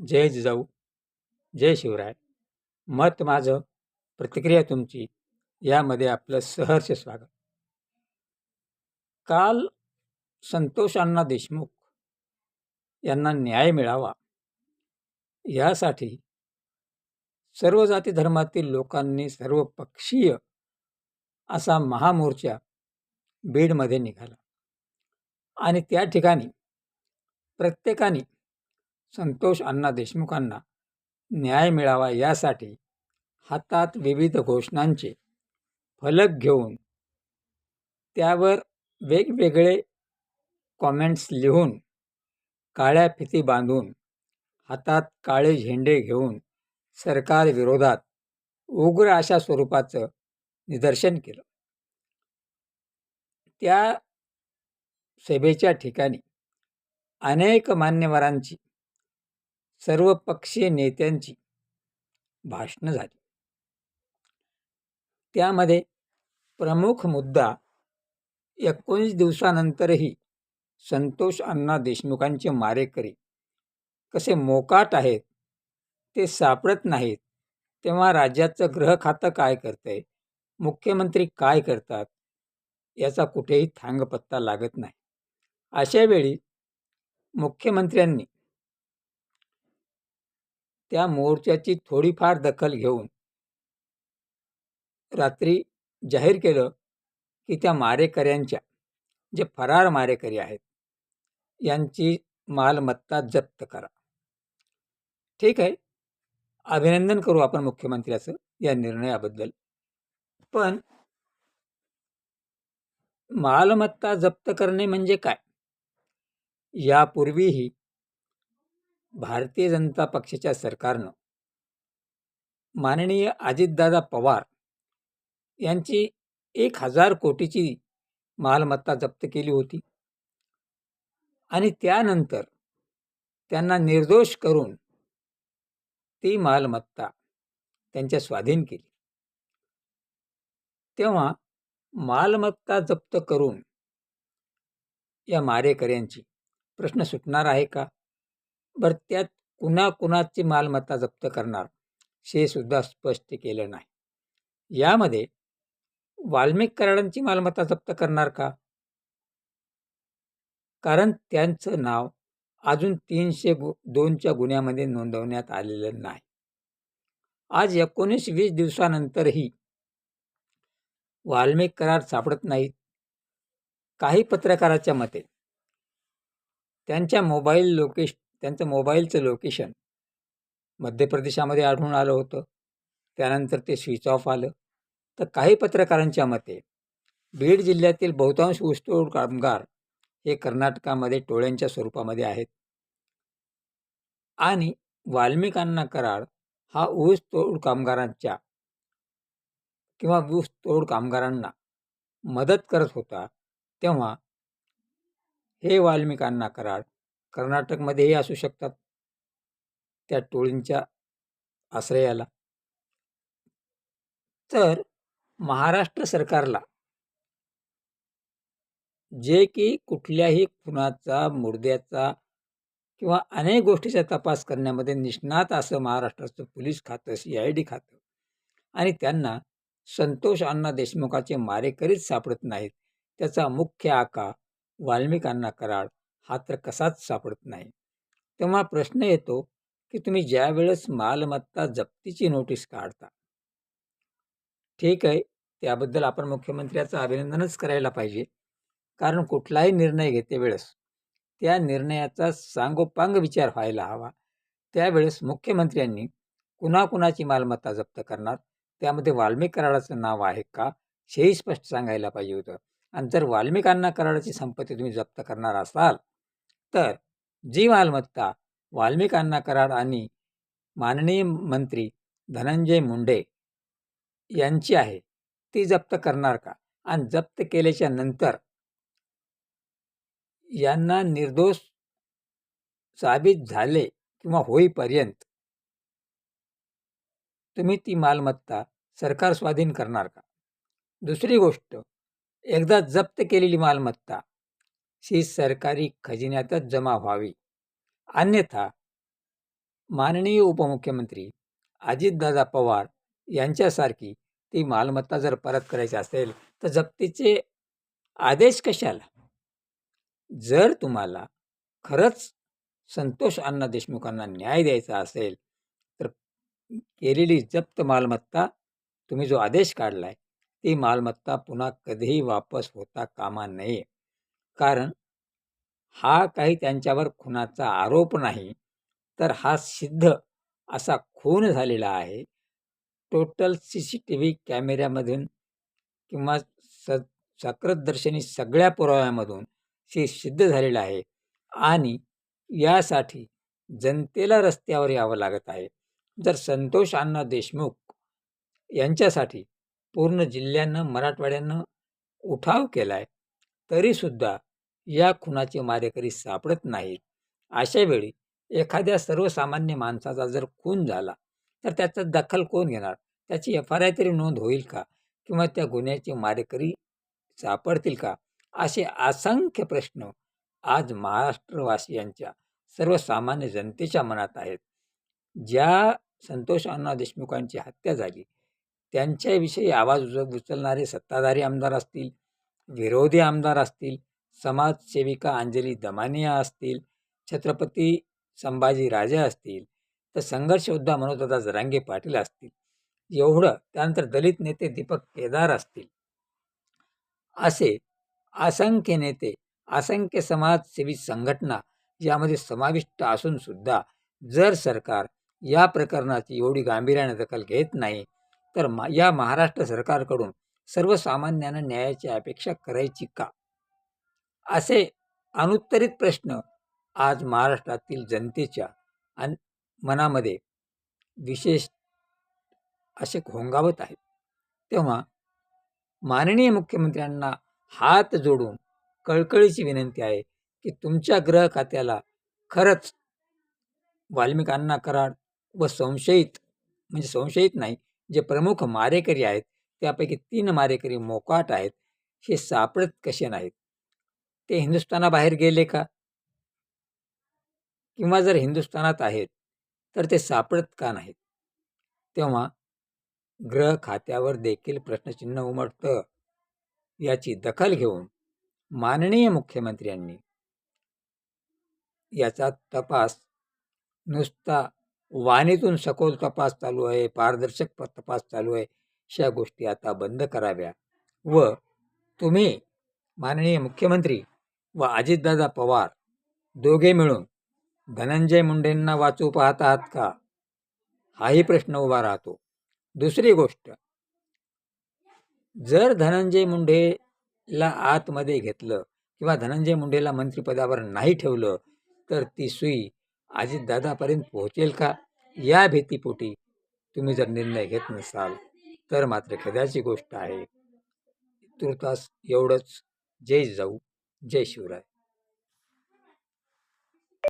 जय जिजाऊ जय शिवराय. मत माझं प्रतिक्रिया तुमची यामध्ये आपलं सहर्ष स्वागत. काल संतोषांना देशमुख यांना न्याय मिळावा यासाठी सर्व जाती धर्मातील लोकांनी सर्व पक्षीय असा महामोर्चा बीडमध्ये निघाला. आणि त्या ठिकाणी प्रत्येकाने संतोष अण्णा देशमुखांना न्याय मिळावा यासाठी हातात विविध घोषणांचे फलक घेऊन त्यावर वेगवेगळे कॉमेंट्स लिहून काळ्या फिती बांधून हातात काळे झेंडे घेऊन सरकारविरोधात उग्र अशा स्वरूपाचं निदर्शन केलं. त्या सभेच्या ठिकाणी अनेक मान्यवरांची सर्व पक्षीय नेत्यांची भाषणं झाली. त्यामध्ये प्रमुख मुद्दा एकोणीस दिवसानंतरही संतोष अण्णा देशमुखांचे मारेकरी कसे मोकाट आहेत ते सापडत नाहीत तेव्हा राज्याचं ग्रह खातं काय करतंय मुख्यमंत्री काय करतात याचा कुठेही थांगपत्ता लागत नाही. अशावेळी मुख्यमंत्र्यांनी त्या मोर्चाची थोडीफार दखल घेऊन. रात्री जाहीर केलं की त्या मारेकऱ्यांच्या जे फरार मारेकरी आहेत यांची मालमत्ता जप्त करा. ठीक आहे. अभिनंदन करू आपण मुख्यमंत्र्याचं या निर्णयाबद्दल. पण मालमत्ता जप्त करणे म्हणजे काय? यापूर्वीही भारतीय जनता पक्षाच्या सरकारनं माननीय अजितदादा पवार यांची एक हजार कोटीची मालमत्ता जप्त केली होती. आणि त्यानंतर त्यांना निर्दोष करून ती मालमत्ता त्यांच्या स्वाधीन केली. तेव्हा मालमत्ता जप्त करून या मारेकऱ्यांची प्रश्न सुटणार आहे का? बरं त्यात कुणा कुणाची मालमत्ता जप्त करणार हे सुद्धा स्पष्ट केलं नाही. यामध्ये वाल्मिक कराडांची मालमत्ता जप्त करणार का? कारण त्यांचं नाव अजून तीनशे गु दोनच्या गुन्ह्यामध्ये नोंदवण्यात आलेलं नाही. आज एकोणीस वीस दिवसानंतरही वाल्मिक करार सापडत नाहीत. काही पत्रकाराच्या मते त्यांच्या मोबाईल लोकेश त्यांचं मोबाईलचं लोकेशन. मध्य प्रदेशामध्ये आढळून आलं होतं. त्यानंतर ते स्विच ऑफ आलं. तर काही पत्रकारांच्या मते बीड जिल्ह्यातील बहुतांश ऊसतोड कामगार हे कर्नाटकामध्ये टोळ्यांच्या स्वरूपामध्ये आहेत. आणि वाल्मिकांना कराड हा ऊस तोड कामगारांच्या किंवा ऊस तोड कामगारांना मदत करत होता तेव्हा हे वाल्मिकांना कराड कर्नाटकमध्येही असू शकतात. त्या टोळींच्या आश्रयाला. तर महाराष्ट्र सरकारला जे की कुठल्याही खुनाचा मुर्द्याचा किंवा अनेक गोष्टीचा तपास करण्यामध्ये निष्णात असं महाराष्ट्राचं पोलीस खातं सी आय डी खातं आणि त्यांना संतोष अण्णा देशमुखाचे मारेकरीच सापडत नाहीत. त्याचा मुख्य आका वाल्मिकांना कराड. हा तर कसाच सापडत नाही. तेव्हा प्रश्न येतो की तुम्ही ज्या वेळेस मालमत्ता जप्तीची नोटीस काढता. ठीक आहे त्याबद्दल आपण मुख्यमंत्र्याचं अभिनंदनच करायला पाहिजे. कारण कुठलाही निर्णय घेते वेळेस त्या निर्णयाचा सांगोपांग विचार व्हायला हवा. त्यावेळेस मुख्यमंत्र्यांनी कुणाकुणाची मालमत्ता जप्त करणार? त्यामध्ये वाल्मिक कराडाचं नाव आहे का? हेही स्पष्ट सांगायला पाहिजे होतं. आणि जर वाल्मिकांना कराडाची संपत्ती तुम्ही जप्त करणार असाल तर जी मालमत्ता वाल्मिकांना कराड आणि माननीय मंत्री धनंजय मुंडे यांची आहे. ती जप्त करणार का? आणि जप्त केल्याच्यानंतर यांना निर्दोष साबित झाले किंवा होईपर्यंत तुम्ही ती मालमत्ता सरकार स्वाधीन करणार का? दुसरी गोष्ट एकदा जप्त केलेली मालमत्ता ही सरकारी खजिन्यातच जमा व्हावी. अन्यथा माननीय उपमुख्यमंत्री अजितदादा पवार यांच्यासारखी ती मालमत्ता जर परत करायची असेल तर जप्तीचे आदेश कशाला? जर तुम्हाला खरंच संतोष अण्णा देशमुखांना न्याय द्यायचा असेल तर केलेली जप्त मालमत्ता तुम्ही जो आदेश काढलाय ती मालमत्ता पुन्हा कधीही वापस होता कामा नये. कारण हा काही त्यांच्यावर खुनाचा आरोप नाही तर हा सिद्ध असा खून झालेला आहे. Total C C T V कॅमेऱ्यामधून किंवा स सकृतदर्शनी सगळ्या पुराव्यामधून हे सिद्ध झालेलं आहे आणि यासाठी जनतेला रस्त्यावर यावं लागत आहे. जर संतोष अण्णा देशमुख यांच्यासाठी पूर्ण जिल्ह्यानं मराठवाड्यानं उठाव केला आहे तरीसुद्धा या खुनाचे मारेकरी सापडत नाहीत. अशा वेळी एखाद्या सर्वसामान्य माणसाचा जर खून झाला तर त्याचा दखल कोण घेणार? त्याची एफ आर आय तरी नोंद होईल का? किंवा त्या गुन्ह्याचे मारेकरी सापडतील का? असे असंख्य प्रश्न आज महाराष्ट्रवासियांच्या सर्वसामान्य जनतेच्या मनात आहेत. ज्या संतोष अण्णा देशमुखांची हत्या झाली त्यांच्याविषयी आवाज उच उचलणारे सत्ताधारी आमदार असतील विरोधी आमदार असतील समाजसेविका अंजली दमानिया असतील छत्रपती संभाजी राजे असतील तर संघर्षयोद्धा योद्धा जरांगे पाटील असतील. एवढं त्यानंतर दलित नेते दीपक केदार असतील. असे असंख्य नेते असंख्य समाजसेवी संघटना यामध्ये समाविष्ट असून सुद्धा जर सरकार या प्रकरणाची एवढी गांभीर्याने दखल घेत नाही तर मा या महाराष्ट्र सरकारकडून सर्वसामान्यांना न्यायाची अपेक्षा करायची का? असे अनुत्तरित प्रश्न आज महाराष्ट्रातील जनतेच्या अन मनामध्ये विशेष असे घोंगावत आहेत. तेव्हा माननीय मुख्यमंत्र्यांना हात जोडून कळकळीची विनंती आहे की तुमच्या ग्रह खात्याला खरंच वाल्मिकांना कराड व संशयित म्हणजे संशयित नाही जे प्रमुख मारेकरी आहेत त्यापैकी तीन मारेकरी मोकाट आहेत हे सापडत कसे नाहीत? ते हिंदुस्थानाबाहेर गेले का? किंवा जर हिंदुस्थानात आहेत तर ते सापडत का नाहीत? तेव्हा ग्रह खात्यावर देखील प्रश्नचिन्ह उमटतं. याची दखल घेऊन माननीय मुख्यमंत्र्यांनी याचा तपास नुसता वाणीतून सखोल तपास चालू आहे पारदर्शक तपास चालू आहे अशा गोष्टी आता बंद कराव्या. व तुम्ही माननीय मुख्यमंत्री व अजितदादा पवार दोघे मिळून धनंजय मुंडेंना वाचू पाहत आहात का? हाही प्रश्न उभा राहतो. दुसरी गोष्ट जर धनंजय मुंडेला आतमध्ये घेतलं किंवा धनंजय मुंडेला मंत्रिपदावर नाही ठेवलं तर ती सुई अजितदादापर्यंत पोहोचेल का? या भीतीपोटी तुम्ही जर निर्णय घेत नसाल तर मात्र खेदाची गोष्ट आहे. तुर्तास एवढंच. जय जाऊ. जय शिवराय.